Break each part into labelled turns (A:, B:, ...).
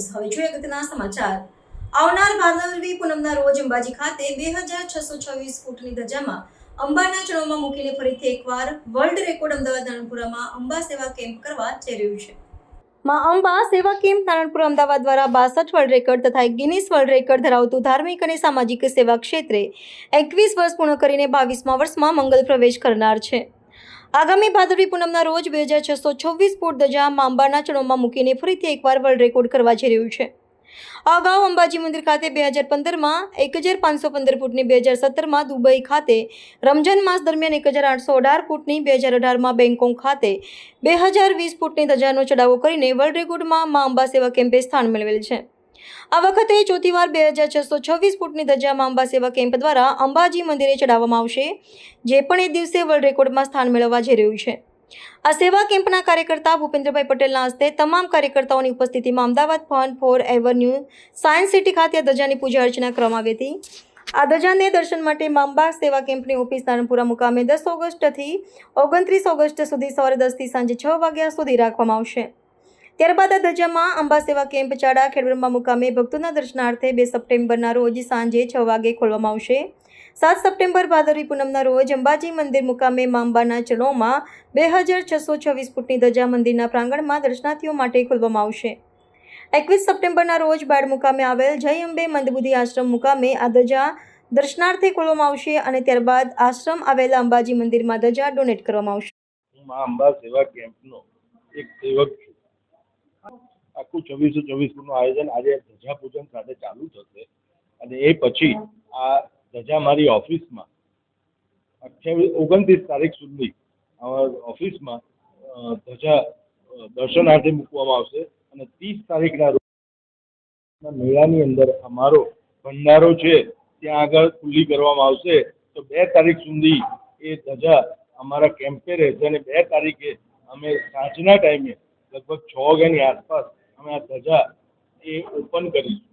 A: News. હવે જોઈએ અગત્યના સમાચાર. આવનાર ભાદરવી પૂનમના રોજ અંબાજી ખાતે બે હજાર છસો છવ્વીસ ફૂટની ધજામાં અંબાના ચરણોમાં મૂકીને ફરીથી એકવાર વર્લ્ડ રેકોર્ડ અમદાવાદ નારણપુરામાં અંબા સેવા કેમ્પ કરવા જઈ રહ્યું છે. માં અંબા સેવા કેમ્પ નારણપુર અમદાવાદ દ્વારા બાસઠ વર્લ્ડ રેકોર્ડ તથા ગિનિસ વર્લ્ડ રેકોર્ડ ધરાવતું ધાર્મિક અને સામાજિક સેવા ક્ષેત્રે એકવીસ વર્ષ પૂર્ણ કરીને બાવીસમા વર્ષમાં મંગલ પ્રવેશ કરનાર છે. આગામી ભાદરવી પૂનમના રોજ બે હજાર છસો છવ્વીસ ફૂટ ધજા અંબાના ચરણોમાં મૂકીને ફરીથી એકવાર વર્લ્ડ રેકોર્ડ કરવા જઈ રહ્યું છે. અગાઉ અંબાજી મંદિર ખાતે બે હજાર પંદરમાં એક હજાર પાંચસો પંદર ફૂટની, બે હજાર સત્તરમાં દુબઈ ખાતે રમજાન માસ દરમિયાન એક હજાર આઠસો અઢાર ફૂટની, બે હજાર અઢારમાં બેંકોક ખાતે બે હજાર વીસ ફૂટની ધજાનો ચડાવો કરીને વર્લ્ડ રેકોર્ડમાં મા અંબા સેવા કેમ્પે સ્થાન મેળવેલ છે. આ વખતે ચોથી વાર બે હજાર છસો છવ્વીસ ફૂટની ધજા મા અંબા સેવા કેમ્પ દ્વારા અંબાજી મંદિરે ચડાવવામાં આવશે, જે પણ એ દિવસે વર્લ્ડ રેકોર્ડમાં સ્થાન મેળવવા જઈ રહ્યું છે. આ સેવા કેમ્પના કાર્યકર્તા ભૂપેન્દ્રભાઈ પટેલના હસ્તે તમામ કાર્યકર્તાઓની ઉપસ્થિતિમાં Ahmedabad fun for avenue science city ખાતે ધજાની પૂજા અર્ચના કરવામાં આવી હતી. આ ધજાને દર્શન માટે માંબા સેવા કેમ્પની ઓફિસ નારણપુરા મુકામે દસ ઓગસ્ટથી ઓગણત્રીસ ઓગસ્ટ સુધી સવારે દસથી સાંજે છ વાગ્યા સુધી રાખવામાં આવશે. ત્યારબાદ આ ધજામાં અંબા સેવા કેમ્પ ચાડા ખેડબ્રહ્મા મુકામે ભક્તોના દર્શનાર્થે બે સપ્ટેમ્બરના રોજ સાંજે છ વાગે ખોલવામાં આવશે. સાત સપ્ટેમ્બર ભાદરવી પૂનમના રોજ અંબાજી મંદિર મુકામે મા અંબાના ચરણોમાં બે હજાર છસો છવ્વીસ ફૂટની ધજા મંદિરના પ્રાંગણમાં દર્શનાર્થીઓ માટે ખોલવામાં આવશે. એકવીસ સપ્ટેમ્બરના રોજ બાળ મુકામે આવેલ જય અંબે મંદબુદ્ધિ આશ્રમ મુકામે આ ધજા દર્શનાર્થે ખોલવામાં આવશે અને ત્યારબાદ આશ્રમ આવેલા અંબાજી મંદિરમાં ધજા ડોનેટ કરવામાં આવશે.
B: મા અંબા સેવા કેમ્પનો એક સેવક છું. આખું ચોવીસો ચોવીસનું આયોજન આજે ધજા પૂજન સાથે ચાલુ થશે. અને એ પછી આ ધજા મારી ઓફિસમાં અઠ્યાવીસ, ઓગણત્રીસ તારીખ સુધી ઓફિસમાં ધજા દર્શનાર્થે મૂકવામાં આવશે. અને ત્રીસ તારીખના રોજ મેળાની અંદર અમારો ભંડારો છે, ત્યાં આગળ ખુલ્લી કરવામાં આવશે. તો બે તારીખ સુધી એ ધજા અમારા કેમ્પે રહેશે અને બે તારીખે અમે સાંજના ટાઈમે લગભગ છ વાગ્યાની આસપાસ અમે આ ધજા એ ઓપન કરીશું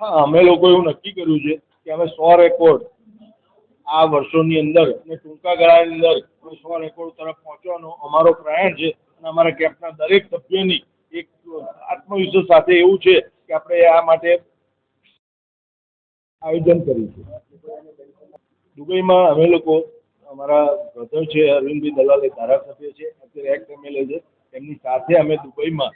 B: હા, અમે લોકો એવું નક્કી કર્યું છે કે અમે સો રેકોર્ડ આ વર્ષોની અંદર અને ટૂંકા ગાળાની અંદર અમે સો રેકોર્ડ તરફ પહોંચવાનો અમારો પ્રયાણ છે અને અમારા કેમ્પના દરેક સભ્યોની એક આત્મવિશ્વાસ સાથે એવું છે કે આપણે આ માટે આયોજન કરીશું દુબઈમાં અમે લોકો, અમારા બ્રધર છે અરવિંદભાઈ દલાલ, એ ધારાસભ્ય છે અત્યારે એક્ટ એમએલએ છે. એમની સાથે અમે દુબઈમાં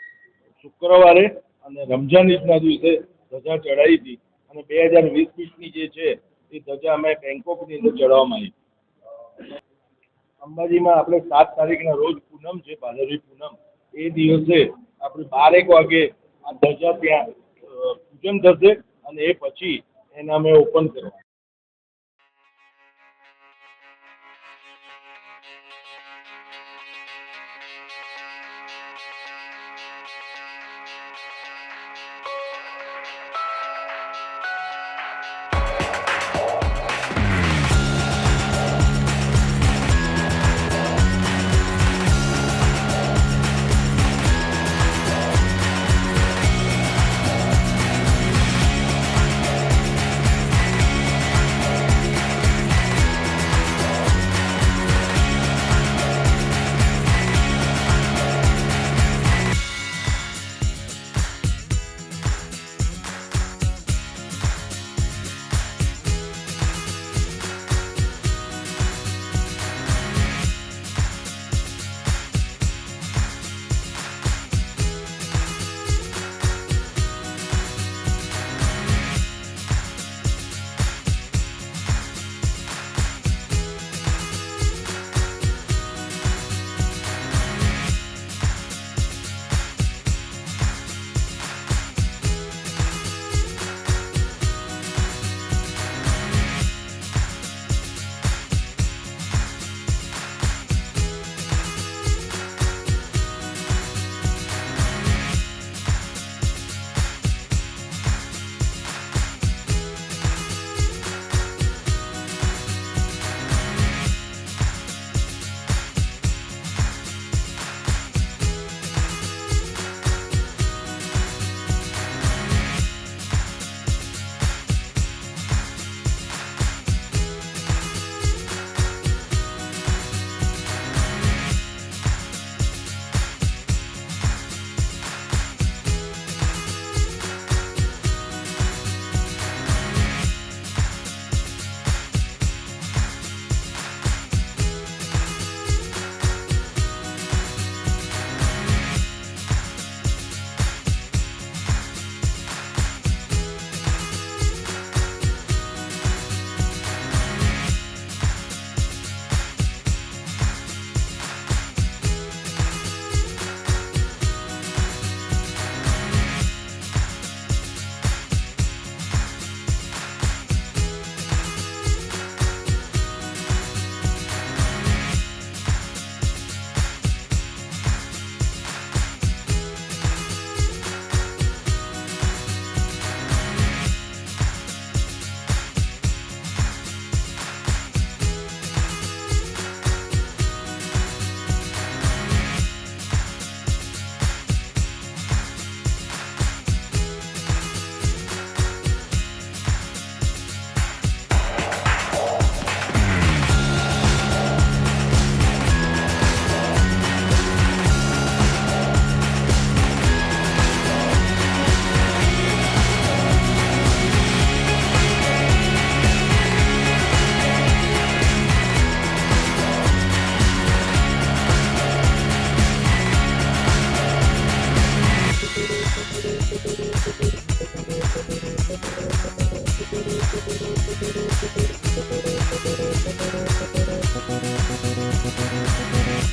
B: શુક્રવારે અને રમઝાન ઈદના દિવસે ધજા ચડાવી હતી. અને બે હજાર વીસ વીસની જે છે, એ ધજા અમે બેંકોકની અંદર ચડાવવામાં આવી. અંબાજીમાં આપણે સાત તારીખના રોજ પૂનમ છે, ભાદરવી પૂનમ. એ દિવસે આપણે બારેક વાગે આ ધજા ત્યાં પૂજન થશે અને એ પછી એને અમે ઓપન કરવા.